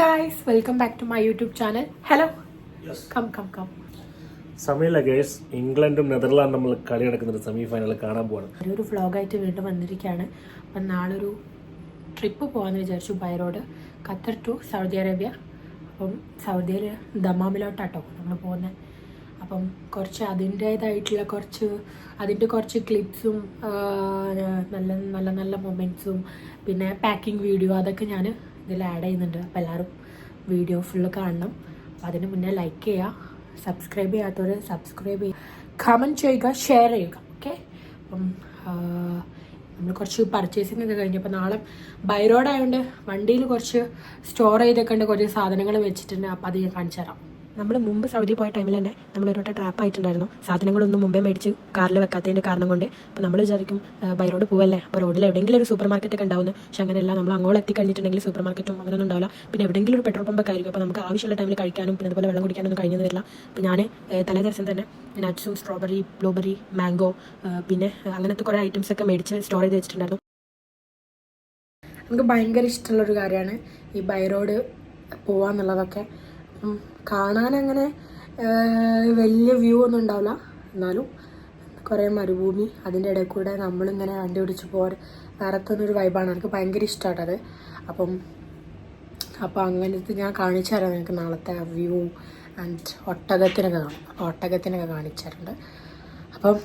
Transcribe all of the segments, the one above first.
Guys welcome back to my YouTube channel hello come come come സമയമില്ല girls ഇംഗ്ലണ്ടും Netherland നമ്മൾ കളി നടക്കുന്ന സെമി ഫൈനൽ കാണാൻ പോവാണ്. ഒരു വ്ളോഗായിട്ട് വീണ്ടും വന്നിരിക്കുകയാണ്. അപ്പം നാളൊരു ട്രിപ്പ് പോകാമെന്ന് വിചാരിച്ചു by road Qatar to Saudi Arabia അപ്പം സൗദിയിൽ ദമാമിലോട്ടാട്ടോ നമ്മൾ പോകുന്നത് അപ്പം കുറച്ച് അതിന്റേതായിട്ടുള്ള കുറച്ച് അതിന്റെ കുറച്ച് ക്ലിപ്സും നല്ല നല്ല നല്ല മൊമെന്റ്സും പിന്നെ പാക്കിംഗ് വീഡിയോ അതൊക്കെ ഞാൻ ഇതിൽ ആഡ് ചെയ്യുന്നുണ്ട്. അപ്പോൾ എല്ലാവരും വീഡിയോ ഫുള്ള് കാണണം. അപ്പോൾ അതിന് മുന്നേ ലൈക്ക് ചെയ്യുക. സബ്സ്ക്രൈബ് ചെയ്യാത്തവർ സബ്സ്ക്രൈബ് ചെയ്യുക കമന്റ് ചെയ്യുക ഷെയർ ചെയ്യുക. ഓക്കെ അപ്പം നമ്മൾ കുറച്ച് പർച്ചേസിംഗ് ഒക്കെ കഴിഞ്ഞപ്പോൾ നാളെ ബൈ റോഡ് ആയതുകൊണ്ട് വണ്ടിയിൽ കുറച്ച് സ്റ്റോർ ചെയ്തൊക്കെ ഉണ്ട് കുറച്ച് സാധനങ്ങൾ വെച്ചിട്ടുണ്ട്. അപ്പോൾ അത് ഞാൻ കാണിച്ചു തരാം. നമ്മൾ മുമ്പ് സൗദി പോയ ടൈമിൽ തന്നെ നമ്മൾ ഒരു വട്ടം ട്രാപ്പ് ആയിട്ടുണ്ടായിരുന്നു. സാധനങ്ങളൊന്നും മുമ്പേ മേടിച്ച് കാറിൽ വെക്കാത്തതിന്റെ കാരണം കൊണ്ട്. അപ്പോൾ നമ്മൾ വിചാരിക്കും ബൈറോഡ് പോവല്ലേ? അപ്പോൾ റോഡിൽ എവിടെയെങ്കിലും ഒരു സൂപ്പർ മാർക്കറ്റ് ഒക്കെ ഉണ്ടാവുന്നു. പക്ഷെ അങ്ങനെയല്ല നമ്മൾ അങ്ങോട്ട് എത്തിക്കഴിഞ്ഞിട്ടുണ്ടെങ്കിൽ സൂപ്പർ മാർക്കറ്റും അങ്ങനെയൊന്നും ഉണ്ടാവില്ല. പിന്നെ എവിടെയെങ്കിലും ഒരു പെട്രോൾ പമ്പൊക്കെ ആയിരിക്കും. അപ്പോൾ നമുക്ക് ആവശ്യമുള്ള ടൈമിൽ കഴിക്കാനും പിന്നെ അതുപോലെ വെള്ളം കുടിക്കാനൊന്നും കഴിഞ്ഞു വരില്ല അപ്പോൾ ഞാൻ തലേ ദിവസം തന്നെ നട്ട്സും സ്ട്രോബെറി ബ്ലൂബെറി മാംഗോ പിന്നെ അങ്ങനത്തെ കുറേ ഐറ്റംസ് ഒക്കെ മേടിച്ച് സ്റ്റോർ ചെയ്ത് വെച്ചിട്ടുണ്ടായിരുന്നു. നമുക്ക് ഭയങ്കര ഇഷ്ടമുള്ളൊരു കാര്യമാണ് ഈ ബൈറോഡ് പോവാന്നുള്ളതൊക്കെ. കാണാൻ അങ്ങനെ വലിയ വ്യൂ ഒന്നും ഉണ്ടാവില്ല. എന്നാലും കുറേ മരുഭൂമി അതിന്റെ ഇടയിൽ കൂടെ നമ്മളിങ്ങനെ വണ്ടി പിടിച്ച് പോകാൻ വേറെ വൈബാണ് എനിക്ക് ഭയങ്കര ഇഷ്ടമാണ് അത്. അപ്പം അപ്പോൾ അങ്ങനത്തെ ഞാൻ കാണിച്ചു തരാം നിങ്ങൾക്ക് നാളത്തെ വ്യൂ ആൻഡ് ഒട്ടകത്തിനൊക്കെ കാണും. അപ്പോൾ ഒട്ടകത്തിനൊക്കെ കാണിച്ചു തരുന്നുണ്ട് അപ്പം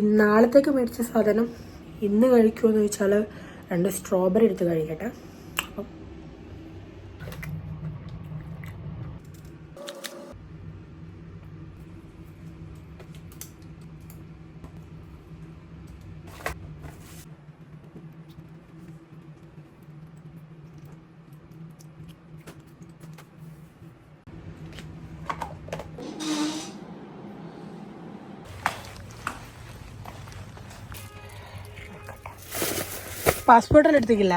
ഇന്നാളത്തേക്ക് ഇന്ന് നാളത്തേക്ക് മേടിച്ച സാധനം ഇന്ന് കഴിക്കുമെന്ന് ചോദിച്ചാൽ രണ്ട് സ്ട്രോബെറി എടുത്ത് കഴിക്കട്ടെ. பாஸ்போர்ட்டில் எடுத்துக்கல.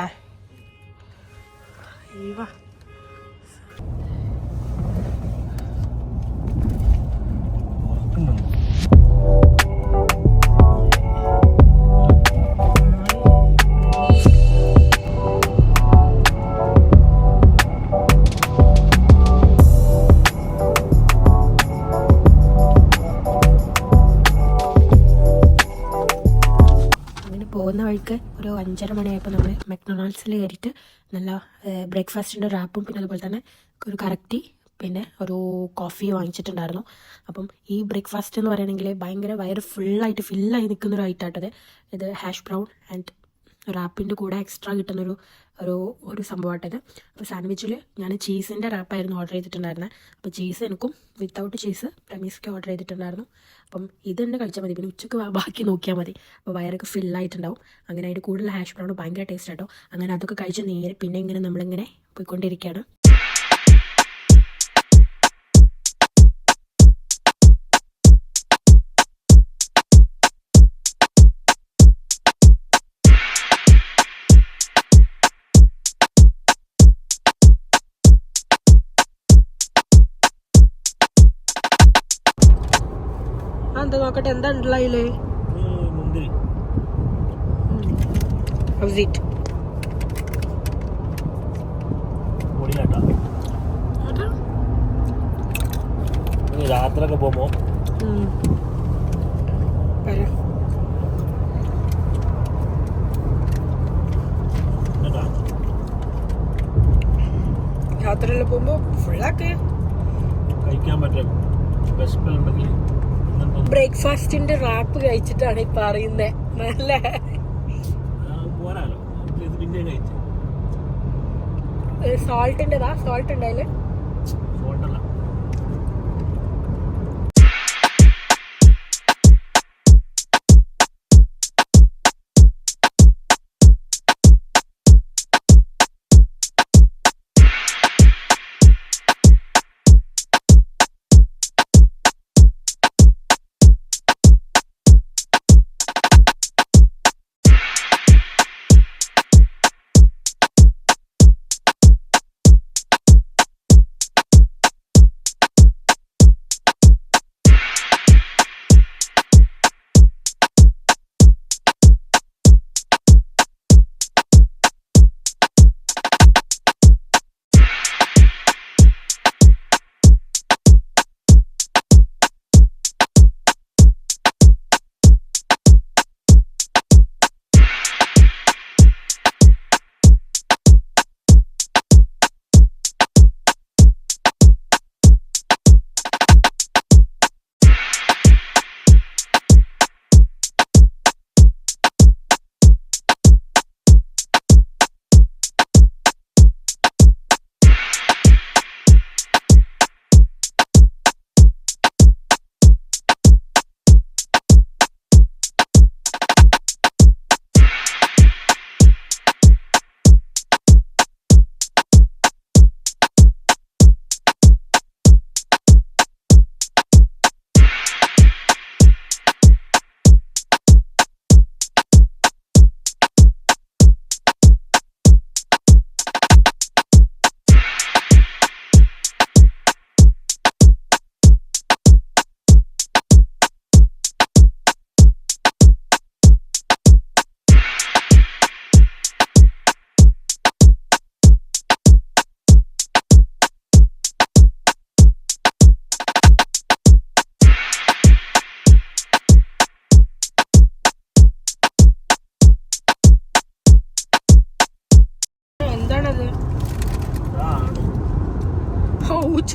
അഞ്ചര മണിയായപ്പോൾ നമ്മൾ മെക്ഡൊണാൾഡ്സിൽ കയറിയിട്ട് നല്ല ബ്രേക്ക്ഫാസ്റ്റിന്റെ റാപ്പും പിന്നെ അതുപോലെ തന്നെ ഒരു കറക്റ്റി പിന്നെ ഒരു കോഫി വാങ്ങിച്ചിട്ടുണ്ടായിരുന്നു. അപ്പം ഈ ബ്രേക്ക്ഫാസ്റ്റ് എന്ന് പറയുകയാണെങ്കിൽ ഭയങ്കര വയറ് ഫുള്ളായിട്ട് ഫില്ലായി നിൽക്കുന്ന ഒരു ഐറ്റാട്ടത് ഇത് ഹാഷ് ബ്രൗൺ ആൻഡ് റാപ്പിന്റെ കൂടെ എക്സ്ട്രാ കിട്ടുന്നൊരു ഒരു ഒരു സംഭവമായിട്ടത്. അപ്പോൾ സാൻഡ്വിച്ചിൽ ഞാൻ ചീസിന്റെ റാപ്പായിരുന്നു ഓർഡർ ചെയ്തിട്ടുണ്ടായിരുന്നത് അപ്പോൾ ചീസ് എനിക്കും വിത്തൗട്ട് ചീസ് പ്രമീസ്ക്ക് ഓർഡർ ചെയ്തിട്ടുണ്ടായിരുന്നു. അപ്പം ഇത് തന്നെ കഴിച്ചാൽ മതി. പിന്നെ ഉച്ചയ്ക്ക് ബാക്കി നോക്കിയാൽ മതി. അപ്പോൾ വയറൊക്കെ ഫില്ലായിട്ടുണ്ടാവും അങ്ങനെ അതിന്റെ കൂടുതൽ ഹാഷ് ബ്രൗൺ ഭയങ്കര ടേസ്റ്റ് ആട്ടോ. അങ്ങനെ അതൊക്കെ കഴിച്ച് നേരെ പിന്നെ ഇങ്ങനെ നമ്മളിങ്ങനെ പോയിക്കൊണ്ടിരിക്കുകയാണ് നോക്കട്ടെ എന്താ ഉണ്ടല്ലോ അതിൽ മുന്തിരി ഹൗസിറ്റ് പൊടിയാട്ടാ യാത്രയൊക്കെ പോകുമ്പോൾ യാത്രയിൽ പോകുമ്പോൾ ഫുള്ളാക്കെ കഴിക്കാൻ പറ്റും. വിശപ്പുണ്ടെങ്കിൽ ബ്രേക്ക്ഫാസ്റ്റിന്റെ റാപ്പ് കഴിച്ചിട്ടാണ് ഈ പറയുന്നത് നല്ല സോൾട്ടിന്റെതാ സോൾട്ട് ഉണ്ടായിൽ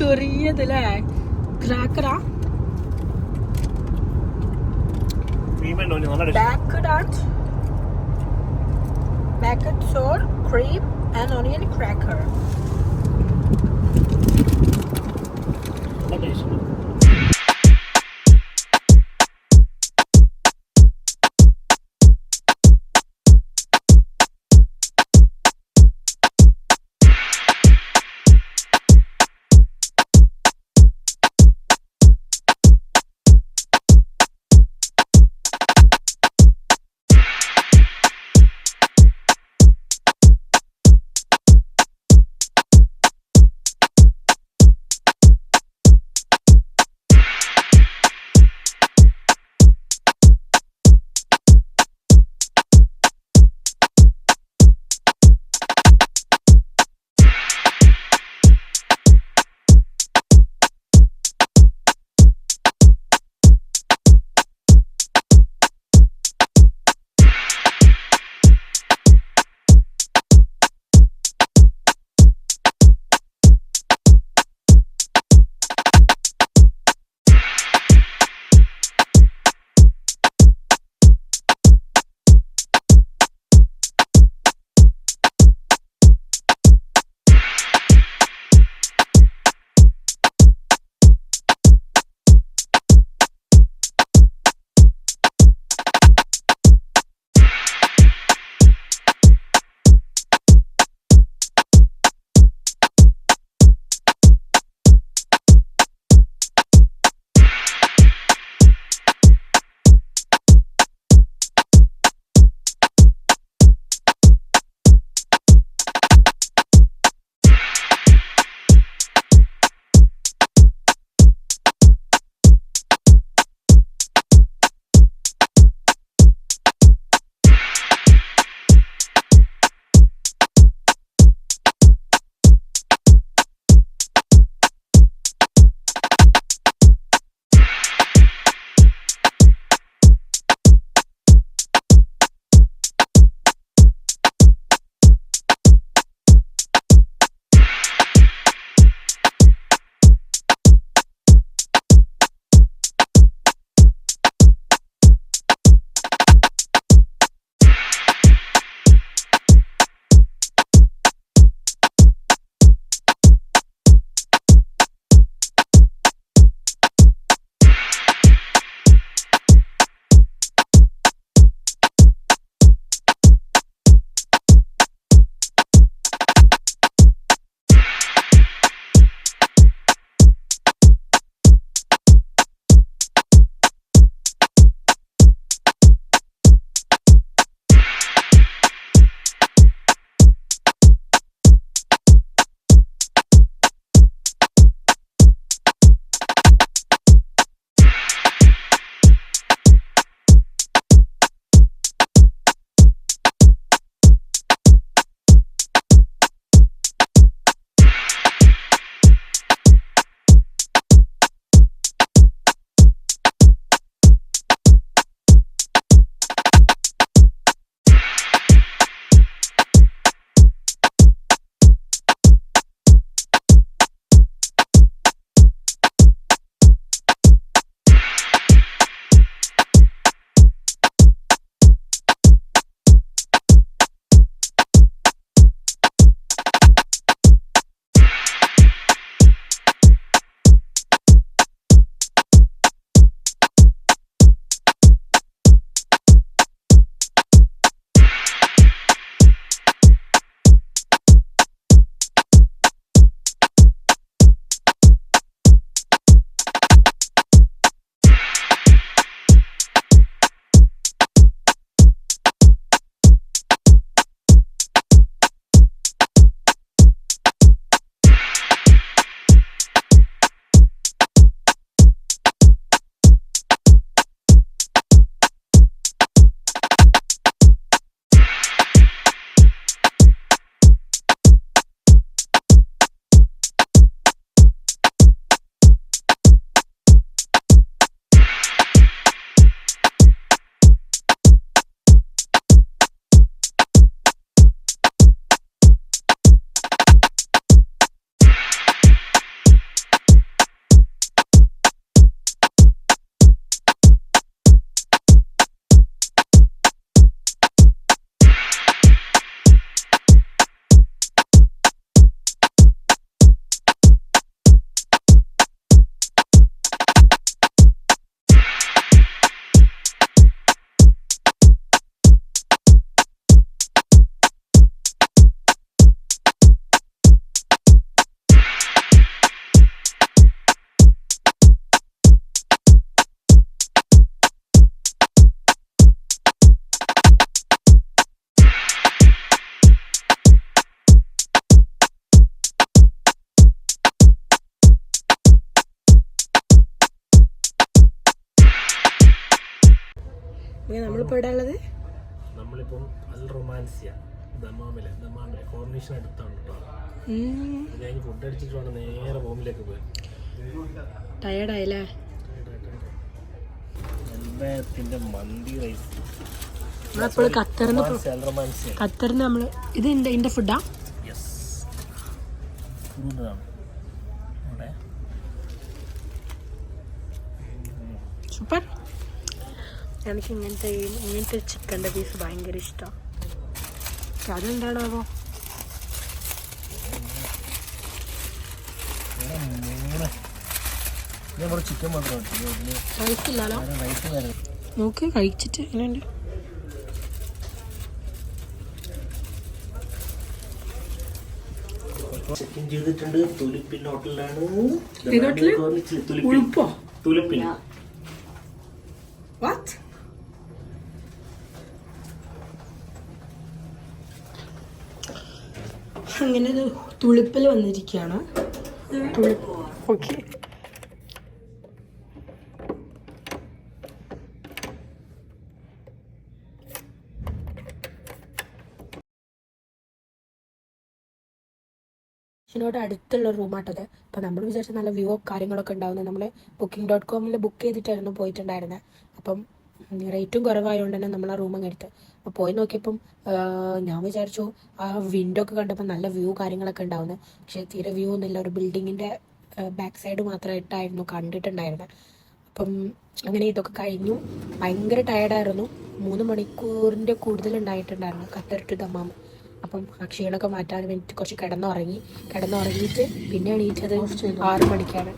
ചെറിയതല്ലേ ക്രാക്കറാ bacard sour, cream, and onion cracker. Taste നമ്മളിപ്പോ ഇവിടെ ഉള്ളത് നമ്മളിപ്പം അൽ റൊമാൻസിയ ദമാമിലെ ദമാമിലെ കോർണിഷൻ അടുത്താണ് കേട്ടോ. കഴിഞ്ഞ് ഫുഡ് അടിച്ചിട്ട് വേണം നേരെ റൂമിലേക്ക് പോയി. ടയർഡായില്ലേ? വെൽബയത്തിന്റെ മന്തി റൈസ് നമ്മളെപ്പോഴും റൊമാൻസിയ ഖത്തറിന്ന് നമ്മൾ ഇത് ഇന്റെ ഇന്റെ ഫുഡാ യെസ് സൂപ്പർ. എനിക്ക് ഇങ്ങനത്തെ ഇങ്ങനത്തെ ചിക്കന്റെ പീസ് ഭയങ്കര ഇഷ്ടമാണ് പക്ഷെ അതെന്താണോ ഞാൻ ഇവിടെ ചിക്കൻ നോക്ക് കഴിച്ചിട്ട് എങ്ങനെയുണ്ട്? ചെക്കിൻ ചെയ്തിട്ടുണ്ട്. തുലിപ്പിൻ ഹോട്ടലിലാണ്. തുലിപ്പിൻ തുലിപ്പിൽ വാട്ട് അങ്ങനെ ഒരു തുളിപ്പിൽ വന്നിരിക്കുകയാണ്. തുളിപ്പ് ഓക്കെ. ിനോട് അടുത്തുള്ള റൂമാട്ടത് അപ്പോൾ നമ്മൾ വിചാരിച്ച നല്ല വ്യൂ കാര്യങ്ങളൊക്കെ ഉണ്ടാവുന്നത് നമ്മൾ ബുക്കിംഗ് ഡോട്ട് കോമിൽ ബുക്ക് ചെയ്തിട്ടായിരുന്നു പോയിട്ടുണ്ടായിരുന്നത് അപ്പം റേറ്റും കുറവായതുകൊണ്ട് തന്നെ നമ്മൾ ആ റൂം അങ്ങ് എടുത്ത്. അപ്പോൾ പോയി നോക്കിയപ്പം ഞാൻ വിചാരിച്ചു ആ വിൻഡോ ഒക്കെ കണ്ടപ്പോൾ നല്ല വ്യൂ കാര്യങ്ങളൊക്കെ ഉണ്ടാവുന്നത് പക്ഷേ തീരെ വ്യൂ ഒന്നുമില്ല. ഒരു ബിൽഡിങ്ങിന്റെ ബാക്ക് സൈഡ് മാത്രമായിട്ടായിരുന്നു കണ്ടിട്ടുണ്ടായിരുന്നത് അപ്പം അങ്ങനെ ഇതൊക്കെ കഴിഞ്ഞു. ഭയങ്കര ടയർഡായിരുന്നു മൂന്ന് മണിക്കൂറിന്റെ കൂടുതൽ ഉണ്ടായിട്ടുണ്ടായിരുന്നു ഖത്തർ ടു ദമാം അപ്പം ആ ക്ഷീണമൊക്കെ മാറ്റാൻ വേണ്ടിയിട്ട് കുറച്ച് കിടന്നുറങ്ങി. കിടന്നുറങ്ങിയിട്ട് പിന്നെ എണീറ്റത് ആറ് മണിക്കാണ്.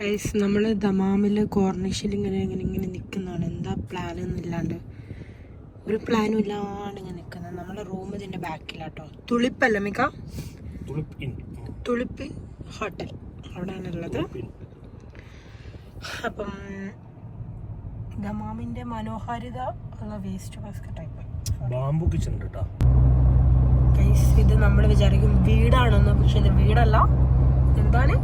ഗൈസ് നമ്മൾ ദമാമിൽ കോർണിഷിൽ ഇങ്ങനെ ഇങ്ങനെ ഇങ്ങനെ നിൽക്കുന്നതാണ് എന്താ പ്ലാൻ ഒന്നുമില്ലാണ്ട് ഒരു പ്ലാനും ഇല്ലാണ്ട് ഇങ്ങനെ നിൽക്കുന്നത് നമ്മളെ റൂം ഇതിന്റെ ബാക്കിലാട്ടോ തുളിപ്പല്ല മിക്ക? തുളിപ്പ് ഹോട്ടൽ അവിടെയാണ് ഉള്ളത്. Tulip Inn. അപ്പം ദമാമിന്റെ മനോഹാരിത ഉള്ള waste basket type bamboo kitchen കേട്ടോ ഗൈസ് ഇത് നമ്മൾ വിചാരിക്കും വീടാണെന്ന്. പക്ഷെ ഇത് വീടല്ല. എന്താണ്?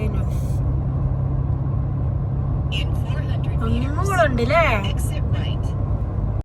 കണ്ടെയ്നേഴ്സ് ഒന്നും കൂടെ ഉണ്ട് അല്ലേ